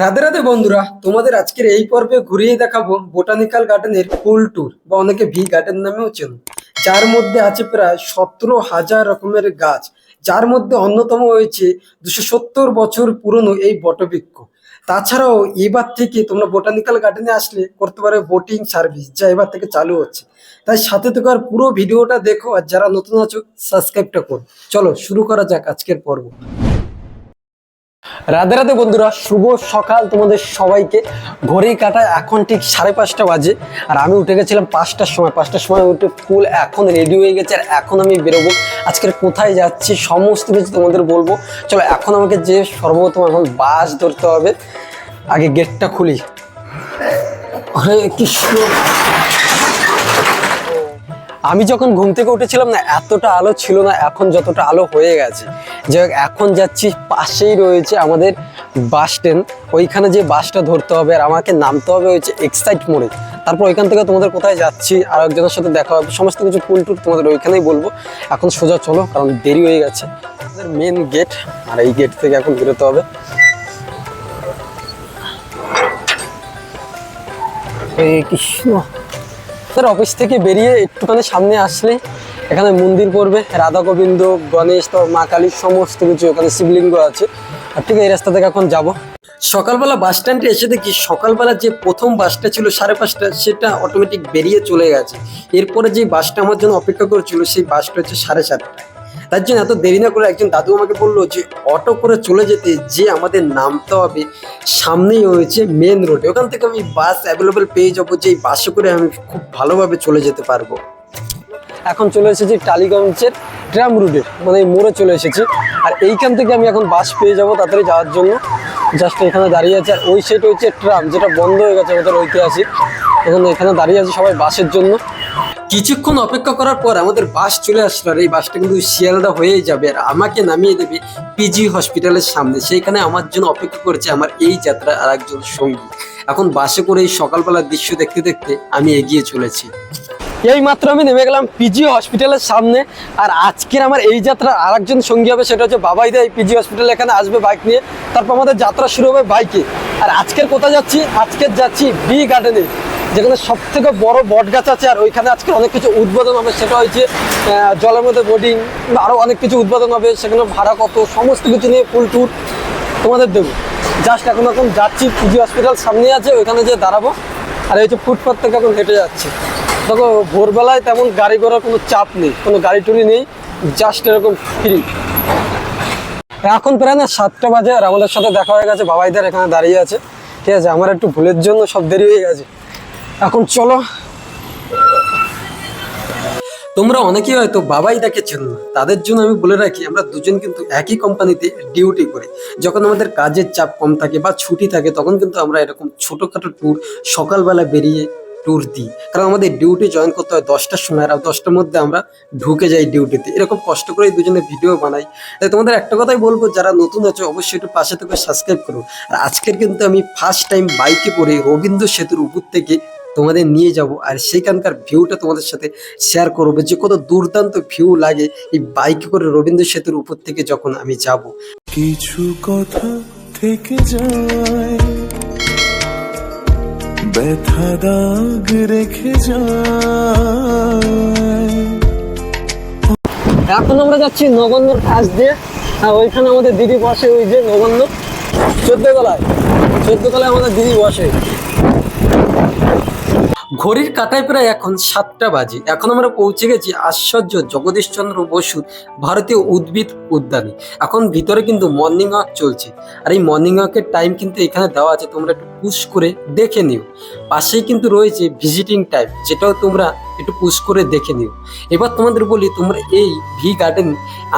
রাধে রাধে বন্ধুরা, তোমাদের আজকের এই পর্বে ঘুরিয়ে দেখাবো বোটানিক্যাল গার্ডেনের ফুল ট্যুর, বা অনেকে ভি গার্ডেন নামেও চেন। যার মধ্যে আছে প্রায় সতেরো হাজার রকমের গাছ, যার মধ্যে অন্যতম হয়েছে দুশো সত্তর বছর পুরনো এই বটবৃক্ষ। তাছাড়াও এবার থেকে তোমরা বোটানিক্যাল গার্ডেনে আসলে করতে পারো বোটিং সার্ভিস, যা এবার থেকে চালু হচ্ছে। তাই সাথে থেকে আর পুরো ভিডিওটা দেখো, আর যারা নতুন আছো, সাবস্ক্রাইবটা করো। চলো, শুরু করা যাক আজকের পর্ব। রাধে রাধে বন্ধুরা, শুভ সকাল তোমাদের সবাইকে। ঘড়ি কাটায় এখন ঠিক সাড়ে পাঁচটা বাজে, আর আমি উঠে গেছিলাম পাঁচটার সময়। পাঁচটার সময় উঠে ফুল এখন রেডি হয়ে গেছে, আর এখন আমি বেরোবো। আজকের কোথায় যাচ্ছি, সমস্ত কিছু তোমাদের বলব। চলো, এখন আমাকে যে সর্বপ্রথম এখন বাস ধরতে হবে। আগে গেটটা খুলি। হরে কৃষ্ণ আমি যখন ঘুম থেকে উঠেছিলাম না, এতটা আলো ছিল না, এখন যতটা আলো হয়ে গেছে। যে এখন যাচ্ছি, পাশেই রয়েছে আমাদের বাস স্ট্যান্ড। ওইখানে যে বাসটা ধরতে হবে আর আমাকে নামতে হবে হচ্ছে এক্সাইট মোড়ে। তারপর ওইখান থেকে তোমাদের কোথায় যাচ্ছি, আর একজনের সাথে দেখা হবে, সমস্ত কিছু ফুল টুল তোমাদের ওইখানেই বলব। এখন সোজা চলো, কারণ দেরি হয়ে গেছে। আমাদের মেন গেট আর এই গেট থেকে এখন বেরোতে হবে। কৃষ্ণ। স্যার অফিস থেকে বেরিয়ে একটুখানি সামনে আসলে এখানে মন্দির পড়বে, রাধা গোবিন্দ, গণেশ মা কালীর সমস্ত কিছু ওখানে শিবলিঙ্গ আছে। আর ঠিক এই রাস্তা থেকে এখন যাব। সকালবেলা বাস স্ট্যান্ডে এসে দেখি সকালবেলা যে প্রথম বাসটা ছিল সাড়ে পাঁচটা, সেটা অটোমেটিক বেরিয়ে চলে গেছে। এরপরে যে বাসটা আমার জন্য অপেক্ষা করছিল, সেই বাসটা হচ্ছে সাড়ে সাতটায় তার জন্য এত দেরি না করে একজন দাদু আমাকে বলল যে অটো করে চলে যেতে, যে আমাদের নামতে হবে, সামনেই হয়েছে মেন রোডে ওখান থেকে আমি বাস অ্যাভেলেবেল পেয়ে যাব যে এই বাসে করে আমি খুব ভালোভাবে চলে যেতে পারব। এখন চলে এসেছি টালিগঞ্জের ট্রাম রুটে মানে মোড়ে চলে এসেছি। আর এইখান থেকে আমি এখন বাস পেয়ে যাব তাড়াতাড়ি যাওয়ার জন্য। জাস্ট এখানে দাঁড়িয়ে আছে, আর ওই সাইড হচ্ছে ট্রাম যেটা বন্ধ হয়ে গেছে আমাদের ঐতিহাসিক। এখন, এখানে দাঁড়িয়ে আছে সবাই বাসের জন্য। কিছুক্ষণ অপেক্ষা করার পর আমাদের বাস চলে আসলো আর এই বাসটা কিন্তু শিয়ালদা হয়েই যাবে আর আমাকে নামিয়ে দেবে পিজি হসপিটালের সামনে। সেইখানে আমার জন্য অপেক্ষা করেছে আমার এই যাত্রা আর একজন সঙ্গী। এখন বাসে করে এই সকালবেলার দৃশ্য দেখতে দেখতে আমি এগিয়ে চলেছি। এই মাত্র আমি নেমে গেলাম পিজি হসপিটালের সামনে আর আজকের আমার এই যাত্রার আর একজন সঙ্গী হবে, সেটা হচ্ছে বাবাই দা। এই পিজি হসপিটাল এখানে আসবে বাইক নিয়ে। তারপর আমাদের যাত্রা শুরু হবে বাইকে। আর আজকের কোথায় যাচ্ছি? আজকের যাচ্ছি বি গার্ডেনে। যেখানে সব থেকে বড় বট গাছ আছে আর ওইখানে আজকে অনেক কিছু উদ্বোধন হবে সেটা আহ, জলের মধ্যে বোটিং আরও অনেক কিছু উদ্বোধন হবে সেখানে ভাড়া কত সমস্ত কিছু নিয়ে ফুল ট্যুর তোমাদের দেবো। জাস্ট এখন এখন যাচ্ছি পিজি হসপিটাল সামনে আছে ওইখানে যেয়ে দাঁড়াবো। আর এই যে ফুটপাথ থেকে এখন হেঁটে যাচ্ছি। দেখো ভোরবেলায় তেমন গাড়ি ঘোড়ার কোনো চাপ নেই কোনো গাড়ি টুড়ি নেই জাস্ট এরকম ফ্রি এখন প্রায় না সাতটা বাজে আর আমাদের সাথে দেখা হয়ে গেছে বাবাইদের এখানে দাঁড়িয়ে আছে। ঠিক আছে আমার একটু ভুলের জন্য সব দেরি হয়ে গেছে। এখন চলো। তোমরা অনেকেই হয়তো বাবাই তাকে চেন না। তাদের জন্য আমি বলে রাখি, আমরা দুজন কিন্তু একই কোম্পানিতে ডিউটি করি। যখন আমাদের কাজের চাপ কম থাকে বা ছুটি থাকে, তখন কিন্তু আমরা এরকম ছোটোখাটো ট্যুর সকালবেলা বেরিয়ে ট্যুর দিই। কারণ আমাদের ডিউটি জয়েন করতে হয় দশটার সময় আর দশটার মধ্যে আমরা ঢুকে যাই ডিউটিতে এরকম কষ্ট করেই দুজনে ভিডিও বানাই। তাই তোমাদের একটা কথাই বলব, যারা নতুন আছো, অবশ্যই একটু পাশে থেকে সাবস্ক্রাইব করো। আর আজকের কিন্তু আমি ফার্স্ট টাইম বাইকে করে রবীন্দ্র সেতুর উপর থেকে তোমাদের নিয়ে যাব আর সেখানকার ভিউটা তোমাদের সাথে শেয়ার করব। যে কত দুর্দান্ত ভিউ লাগে এই বাইকে করে রবীন্দ্র সেতুর উপর থেকে যখন আমি যাব। কিছু কথা থেকে যায় ব্যথা দাগ রেখে যায়। এখন আমরা যাচ্ছি নগন্যর কাছ দিয়ে আর ওইখানে আমাদের দিদি বসে ওই যে নগন্য চোদ্দ তলায় চোদ্দ তলায় আমাদের দিদি বসে। ঘড়ির কাঁটায় প্রায় এখন সাতটা বাজে। এখন আমরা পৌঁছে গেছি আশ্চর্য জগদীশচন্দ্র বসুর ভারতীয় উদ্ভিদ উদ্যানে। এখন ভিতরে কিন্তু মর্নিং ওয়াক চলছে। আর এই মর্নিং ওয়াকের টাইম কিন্তু এখানে দেওয়া আছে, তোমরা একটু পুশ করে দেখে নিও। পাশেই কিন্তু রয়েছে ভিজিটিং টাইপ যেটাও তোমরা একটু পুশ করে দেখে নিও। এবার তোমাদের বলি, তোমরা এই ভি গার্ডেন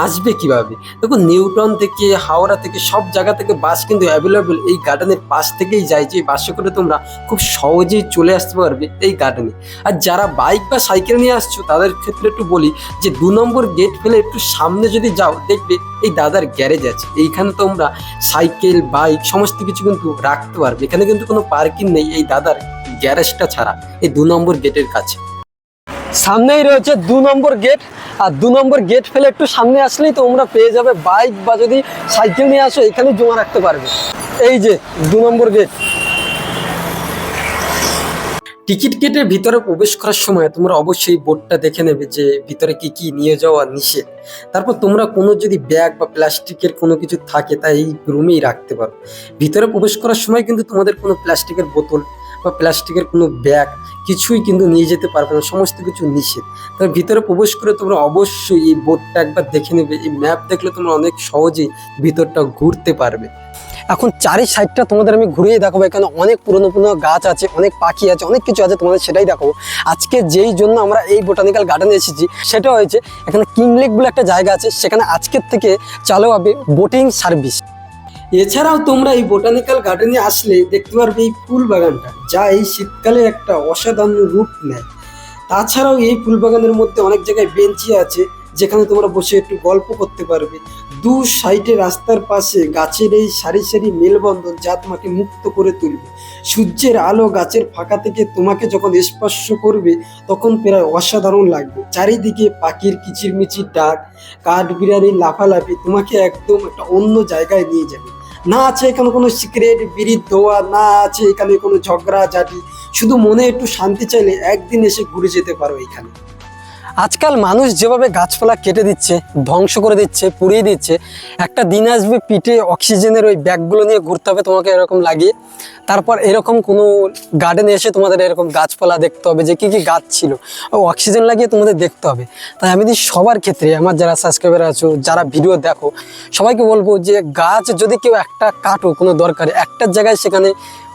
আসবে কীভাবে? দেখো নিউটন থেকে, হাওড়া থেকে, সব জায়গা থেকে বাস কিন্তু অ্যাভেলেবেল এই গার্ডেনের পাশ থেকেই যায়। যে বাসে করে তোমরা খুব সহজেই চলে আসতে পারবে এই গার্ডেনে আর যারা বাইক বা সাইকেল নিয়ে আসছো, তাদের ক্ষেত্রে একটু বলি যে, দু নম্বর গেট ফেলে একটু সামনে যদি যাও, দেখবে এই দাদার গ্যারেজ আছে। এইখানে তোমরা সাইকেল বাইক সমস্ত কিছু কিন্তু রাখতে পারবে। এখানে কিন্তু কোনো পার্কিং নেই এই দাদার গ্যারেজটা ছাড়া, এই দু নম্বর গেটের কাছে। সামনেই রয়েছে দু নম্বর গেট, আর দু নম্বর গেট ফেলে একটু সামনে আসলেই তোমরা পেয়ে যাবে বাইক বা যদি সাইকেল নিয়ে আসো এখানে জমা রাখতে পারবে। এই যে দু নম্বর গেট। টিকিট কেটে ভিতরে প্রবেশ করার সময় তোমরা অবশ্যই বোর্ডটা দেখে নেবে যে ভিতরে কি কি নিয়ে যাওয়া নিষেধ। তারপর তোমরা কোনো যদি ব্যাগ বা প্লাস্টিকের কোনো কিছু থাকে তা এই রুমেই রাখতে পারো। ভিতরে প্রবেশ করার সময় কিন্তু তোমাদের কোনো প্লাস্টিকের বোতল বা প্লাস্টিকের কোনো ব্যাগ কিছুই কিন্তু নিয়ে যেতে পারবে না, সমস্ত কিছু নিষেধ। তবে ভিতরে প্রবেশ করে তোমরা অবশ্যই এই বোর্ডটা একবার দেখে নেবে। এই ম্যাপ দেখলে তোমরা অনেক সহজেই ভিতরটা ঘুরতে পারবে। এখন চারি সাইডটা তোমাদের আমি ঘুরিয়ে দেখাবো। এখানে অনেক পুরনো পুরনো গাছ আছে, অনেক পাখি আছে, অনেক কিছু আছে, তোমাদের সেটাই দেখাবো। আজকে যেই জন্য আমরা এই বোটানিক্যাল গার্ডেনে এসেছি, সেটা হয়েছে এখানে কিংলেক বলে একটা জায়গা আছে, সেখানে আজকের থেকে চালু হবে বোটিং সার্ভিস। এছাড়াও তোমরা এই বোটানিক্যাল গার্ডেনে আসলে দেখতে পারবে এই ফুল বাগানটা, যা এই শীতকালে একটা অসাধারণ রূপ নেয়। তাছাড়াও এই ফুল বাগানের মধ্যে অনেক জায়গায় বেঞ্চি আছে, যেখানে তোমরা বসে একটু গল্প করতে পারবে। দু সাইডে রাস্তার পাশে গাছের এই সারি সারি মেলবন্ধন যা তোমাকে মুক্ত করে তুলবে। সূর্যের আলো গাছের ফাঁকা থেকে তোমাকে যখন স্পর্শ করবে, তখন প্রায় অসাধারণ লাগবে। চারিদিকে পাখির কিচিরমিচির ডাক, কাঠ বিড়ালির লাফালাফি তোমাকে একদম একটা অন্য জায়গায় নিয়ে যাবে। না আছে এখানে কোনো সিক্রেট বিড়ির ধোয়া না আছে এখানে কোনো ঝগড়া ঝাঁটি শুধু মনে একটু শান্তি চাইলে একদিন এসে ঘুরে যেতে পারো এখানে। আজকাল মানুষ যেভাবে গাছপালা কেটে দিচ্ছে, ধ্বংস করে দিচ্ছে, পুড়িয়ে দিচ্ছে, একটা দিন আসবে পিঠে অক্সিজেনের ওই ব্যাগগুলো নিয়ে ঘুরতে হবে তোমাকে এরকম লাগিয়ে। তারপর এরকম কোনো গার্ডেনে এসে তোমাদের এরকম গাছপালা দেখতে হবে যে কী কী গাছ ছিল। অক্সিজেন লাগিয়ে তোমাদের দেখতে হবে। তাই আমি যদি সবার ক্ষেত্রে আমার যারা সাবস্ক্রাইবার আছো, যারা ভিডিও দেখো, সবাইকে বলব যে গাছ যদি কেউ একটা কাটো কোনো দরকারে একটার জায়গায় সেখানে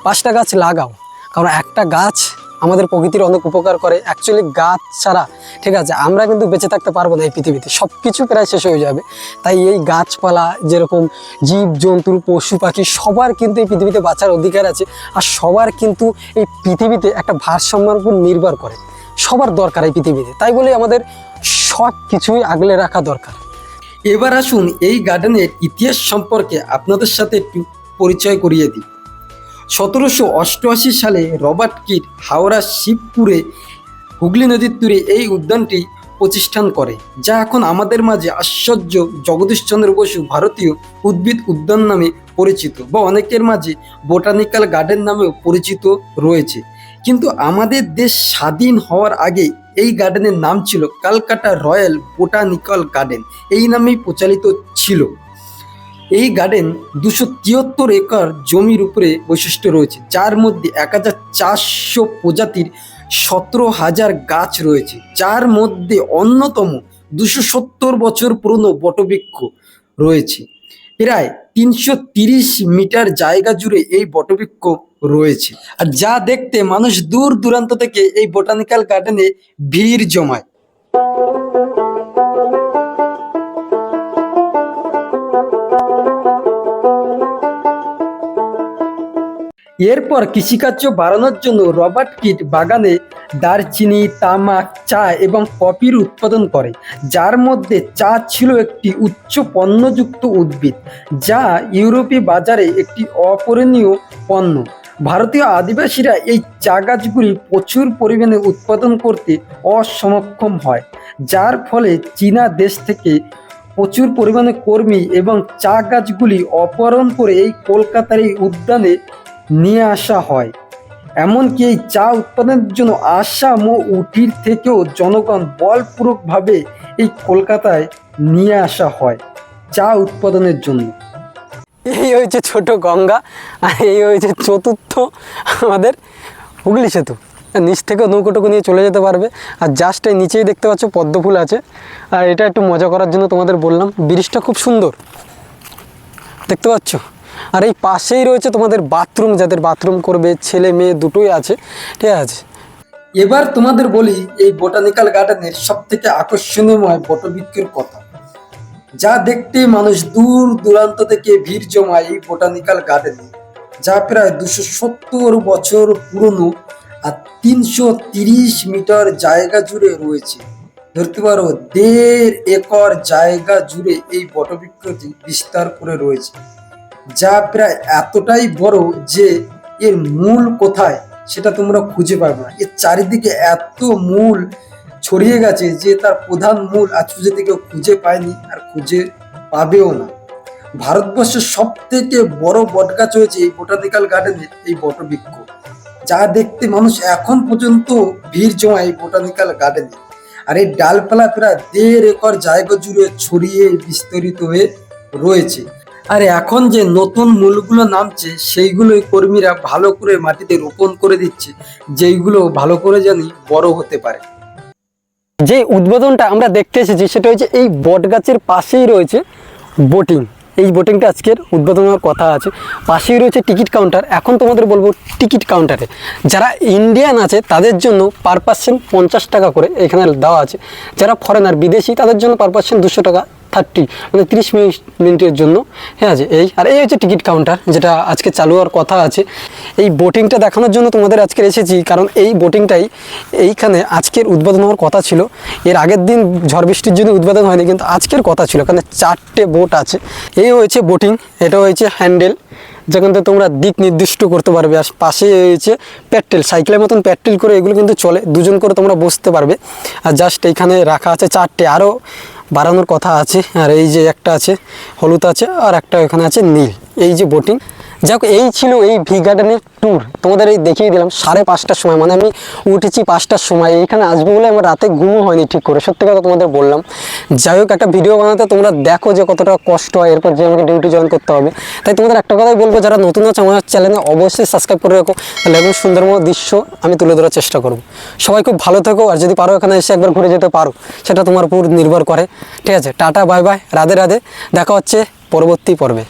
পাঁচটা গাছ লাগাও। কারণ একটা গাছ আমাদের প্রকৃতির অনেক উপকার করে। অ্যাকচুয়ালি গাছ ছাড়া, ঠিক আছে, আমরা কিন্তু বেঁচে থাকতে পারব না এই পৃথিবীতে। সব কিছু প্রায় শেষ হয়ে যাবে। তাই এই গাছপালা, যেরকম জীব, জন্তু, পশু, পাখি, সবার কিন্তু এই পৃথিবীতে বাঁচার অধিকার আছে। আর সবার কিন্তু এই পৃথিবীতে একটা ভারসাম্যের উপর নির্ভর করে। সবার দরকার এই পৃথিবীতে। তাই বলে আমাদের সব কিছুই আগলে রাখা দরকার। এবার আসুন এই গার্ডেনের ইতিহাস সম্পর্কে আপনাদের সাথে একটু পরিচয় করিয়ে দিই। সতেরোশো অষ্টআশি সালে রবার্ট কিট হাওড়া শিবপুরে হুগলি নদীর তীরে এই উদ্যানটি প্রতিষ্ঠান করে, যা এখন আমাদের মাঝে আশ্চর্য জগদীশচন্দ্র বসু ভারতীয় উদ্ভিদ উদ্যান নামে পরিচিত বা অনেকের মাঝে বোটানিক্যাল গার্ডেন নামেও পরিচিত রয়েছে। কিন্তু আমাদের দেশ স্বাধীন হওয়ার আগে এই গার্ডেনের নাম ছিল কালকাটা রয়্যাল বোটানিক্যাল গার্ডেন, এই নামেই প্রচালিত ছিল। এই গার্ডেন দুশো তিয়াত্তর একর জমির উপরে বৈশিষ্ট্য রয়েছে। যার মধ্যে এক হাজার চারশো প্রজাতির সতেরো হাজার গাছ রয়েছে। যার মধ্যে অন্যতম দুশো সত্তর বছর পুরনো বটবৃক্ষ রয়েছে। প্রায় তিনশো তিরিশ মিটার জায়গা জুড়ে এই বটবৃক্ষ রয়েছে। আর যা দেখতে মানুষ দূর দূরান্ত থেকে এই বোটানিক্যাল গার্ডেনে ভিড় জমায়। এরপর কৃষিকার্য বাড়ানোর জন্য রবার্ট কিট বাগানে দারচিনি, তামাক, চা এবং কফির উৎপাদন করে, যার মধ্যে চা ছিল একটি উচ্চ পণ্যযুক্ত উদ্ভিদ, যা ইউরোপীয় বাজারে একটি অপূরণীয় পণ্য। ভারতীয় আদিবাসীরা এই চা গাছগুলি প্রচুর পরিমাণে উৎপাদন করতে অসমক্ষম হয়, যার ফলে চীনা দেশ থেকে প্রচুর পরিমাণে কর্মী এবং চা গাছগুলি অপহরণ করে এই কলকাতার এই উদ্যানে নিয়ে আসা হয়। এমনকি এই চা উৎপাদনের জন্য আসাম ও উটির থেকেও জনগণ বলপূর্বকভাবে এই কলকাতায় নিয়ে আসা হয় চা উৎপাদনের জন্য। এই হয়েছে ছোট গঙ্গা, আর এই হয়েছে চতুর্থ আমাদের হুগলি সেতু। নিচ থেকে নৌকোটুকু নিয়ে চলে যেতে পারবে। আর জাস্ট এই নিচেই দেখতে পাচ্ছ পদ্ম ফুল আছে। আর এটা একটু মজা করার জন্য তোমাদের বললাম, ব্রিজটা খুব সুন্দর। দেখতে পাচ্ছ? আর এই পাশেই রয়েছে তোমাদের বাথরুম, যাদের বাথরুম করবে ছেলে মেয়ে দুটোই আছে, ঠিক আছে? এবার তোমাদের বলি, এই বোটানিক্যাল গার্ডেনের সব থেকে আকর্ষণীয়ময় বটবৃক্ষের কথা। যা দেখতে মানুষ দূর দূরান্ত থেকে ভিড় জমায় এই বোটানিক্যাল গার্ডেনে, যা প্রায় দুশো সত্তর বছর পুরনো আর তিনশো তিরিশ মিটার জায়গা জুড়ে রয়েছে। ধরতে পারো, দেড় একর জায়গা জুড়ে এই বটবৃক্ষটি বিস্তার করে রয়েছে। যা প্রায় এতটাই বড় যে এর মূল কোথায় সেটা তোমরা খুঁজে পাবে না। এর চারিদিকে এত মূল ছড়িয়ে গেছে যে তার প্রধান মূল আজ পর্যন্ত কেউ খুঁজে পায়নি আর খুঁজে পাবেও না। ভারতবর্ষের সব থেকে বড় বটগাছ হয়েছে এই বোটানিক্যাল গার্ডেনে এই বটবৃক্ষ। যা দেখতে মানুষ এখন পর্যন্ত ভিড় জমায় এই বোটানিক্যাল গার্ডেনে। আর এই ডালপালা প্রায় দেড় একর জায়গা জুড়ে ছড়িয়ে বিস্তারিত হয়ে রয়েছে। আর এখন যে নতুন মূলগুলো নামছে, সেইগুলোই কর্মীরা ভালো করে মাটিতে রোপণ করে দিচ্ছে, যেইগুলো ভালো করে জানি বড় হতে পারে। যে উদ্বোধনটা আমরা দেখতে এসেছি, সেটা হচ্ছে এই বট গাছের পাশেই রয়েছে বোটিং। এই বোটিংটা আজকের উদ্বোধনের কথা আছে। পাশেই রয়েছে টিকিট কাউন্টার। এখন তোমাদের বলব টিকিট কাউন্টারে। যারা ইন্ডিয়ান আছে, তাদের জন্য পার পার্সেন্ট পঞ্চাশ টাকা করে এখানে দেওয়া আছে। যারা ফরেনার, বিদেশি, তাদের জন্য পার পার্সেন্ট দুশো টাকা। থার্টি মানে তিরিশ মিনিট, মিনিটের জন্য। হ্যাঁ আছে? এই, আর এই হচ্ছে টিকিট কাউন্টার যেটা আজকে চালু হওয়ার কথা আছে। এই বোটিংটা দেখানোর জন্য তোমাদের আজকে এসেছি, কারণ এই বোটিংটাই এইখানে আজকের উদ্বোধন হওয়ার কথা ছিল। এর আগের দিন ঝড় বৃষ্টির জন্য উদ্বোধন হয়নি, কিন্তু আজকের কথা ছিল এখানে চারটে বোট আছে। এই হয়েছে বোটিং এটা হয়েছে হ্যান্ডেল যেখান থেকে তোমরা দিক নির্দিষ্ট করতে পারবে। আর পাশে হয়েছে প্যাটেল সাইকেলের মতন প্যাটেল করে এগুলো কিন্তু চলে। দুজন করে তোমরা বসতে পারবে। আর জাস্ট এইখানে রাখা আছে চারটে। আরও বাড়ানোর কথা আছে, আর এই যে একটা আছে, হলুদ আছে, আর একটা এখানে আছে নীল। এই যে বোটিং যাক, এই ছিল এই ভি গার্ডেনের ট্যুর তোমাদের এই দেখিয়ে দিলাম, সাড়ে পাঁচটার সময়। মানে আমি উঠেছি পাঁচটার সময়। এইখানে আসব বলে আমার রাতে ঘুমও হয়নি ঠিক করে। সত্যি কথা তোমাদের বললাম। যাই হোক, একটা ভিডিও বানাতে তোমরা দেখো যে কতটা কষ্ট হয়। এরপর যে আমাকে ডিউটি জয়েন করতে হবে। তাই তোমাদের একটা কথাই বলব, যারা নতুন আছে আমার চ্যানেলে অবশ্যই সাবস্ক্রাইব করে রাখো। তাহলে এরকম সুন্দরময় দৃশ্য আমি তুলে ধরার চেষ্টা করব। সবাই খুব ভালো থেকো, আর যদি পারো এখানে এসে একবার ঘুরে যেতে পারো। সেটা তোমার উপর নির্ভর করে। ঠিক আছে, tata bye bye Radhe Radhe. দেখা হচ্ছে পরবর্তী পর্বে।